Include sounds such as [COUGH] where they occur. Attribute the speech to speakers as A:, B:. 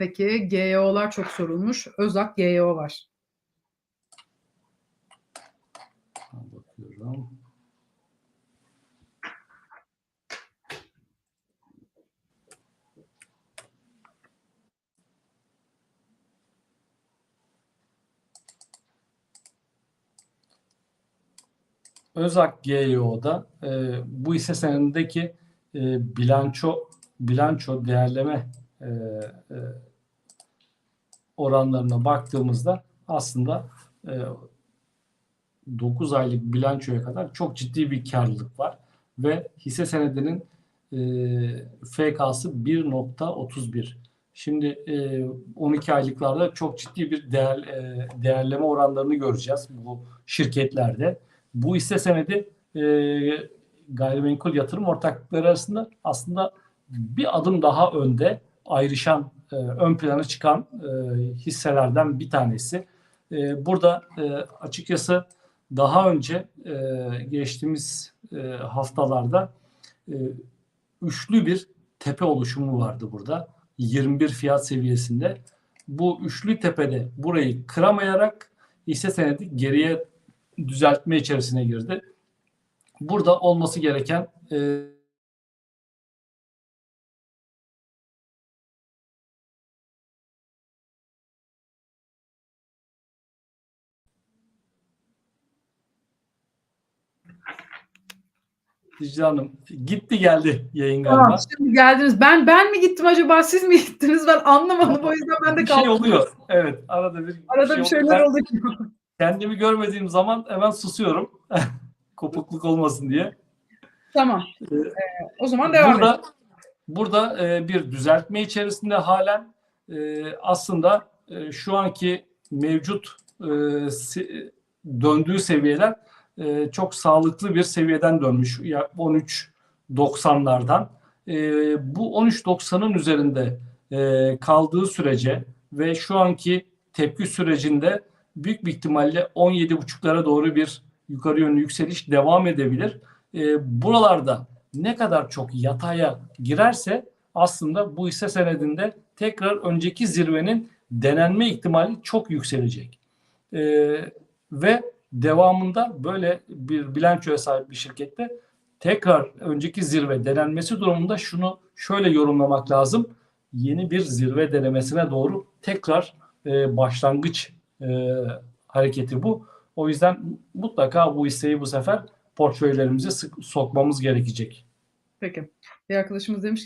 A: Peki GYO'lar çok sorulmuş. Özak GYO var.
B: Bakıyorum. Özak GYO'da e, bu hisse senedindeki e, bilanço bilanço değerleme e, e, oranlarına baktığımızda aslında e, 9 aylık bilançoya kadar çok ciddi bir karlılık var ve hisse senedinin e, FK'sı 1.31. Şimdi e, 12 aylıklarda çok ciddi bir değer, e, değerleme oranlarını göreceğiz bu şirketlerde. Bu hisse senedi e, gayrimenkul yatırım ortaklıkları arasında aslında bir adım daha önde ayrışan, e, ön plana çıkan e, hisselerden bir tanesi. E, burada açıkçası daha önce geçtiğimiz haftalarda üçlü bir tepe oluşumu vardı burada. 21 fiyat seviyesinde. Bu üçlü tepede burayı kıramayarak hisse senedi geriye düzeltme içerisine girdi. Burada olması gereken Dicle Hanım gitti geldi yayın galiba.
A: Tamam, şimdi geldiniz. Ben ben mi gittim acaba? Siz mi gittiniz? Ben anlamadım. O yüzden ben de
B: bir
A: kaldım.
B: şey oluyor. Evet arada bir,
A: Arada bir
B: şey
A: şeyler
B: oluyor.
A: oldu ki.
B: Kendimi görmediğim zaman hemen susuyorum. [LAUGHS] Kopukluk olmasın diye.
A: tamam.
B: Ee,
A: Ee, o zaman devam
B: burada
A: edelim.
B: burada e, bir düzeltme içerisinde halen e, aslında e, şu anki mevcut e, döndüğü seviyeler e, çok sağlıklı bir seviyeden dönmüş. Ya 13.90'lardan. E, bu 13.90'ın üzerinde e, kaldığı sürece ve şu anki tepki sürecinde büyük bir ihtimalle 17.5'lara doğru bir yukarı yönlü yükseliş devam edebilir. E, buralarda ne kadar çok yataya girerse aslında bu hisse senedinde tekrar önceki zirvenin denenme ihtimali çok yükselecek. E, ve devamında böyle bir bilançoya sahip bir şirkette tekrar önceki zirve denenmesi durumunda şunu şöyle yorumlamak lazım. Yeni bir zirve denemesine doğru tekrar e, başlangıç e, hareketi bu. O yüzden mutlaka bu hisseyi bu sefer portföylerimize sık- sokmamız gerekecek.
A: Peki. Bir arkadaşımız demiş ki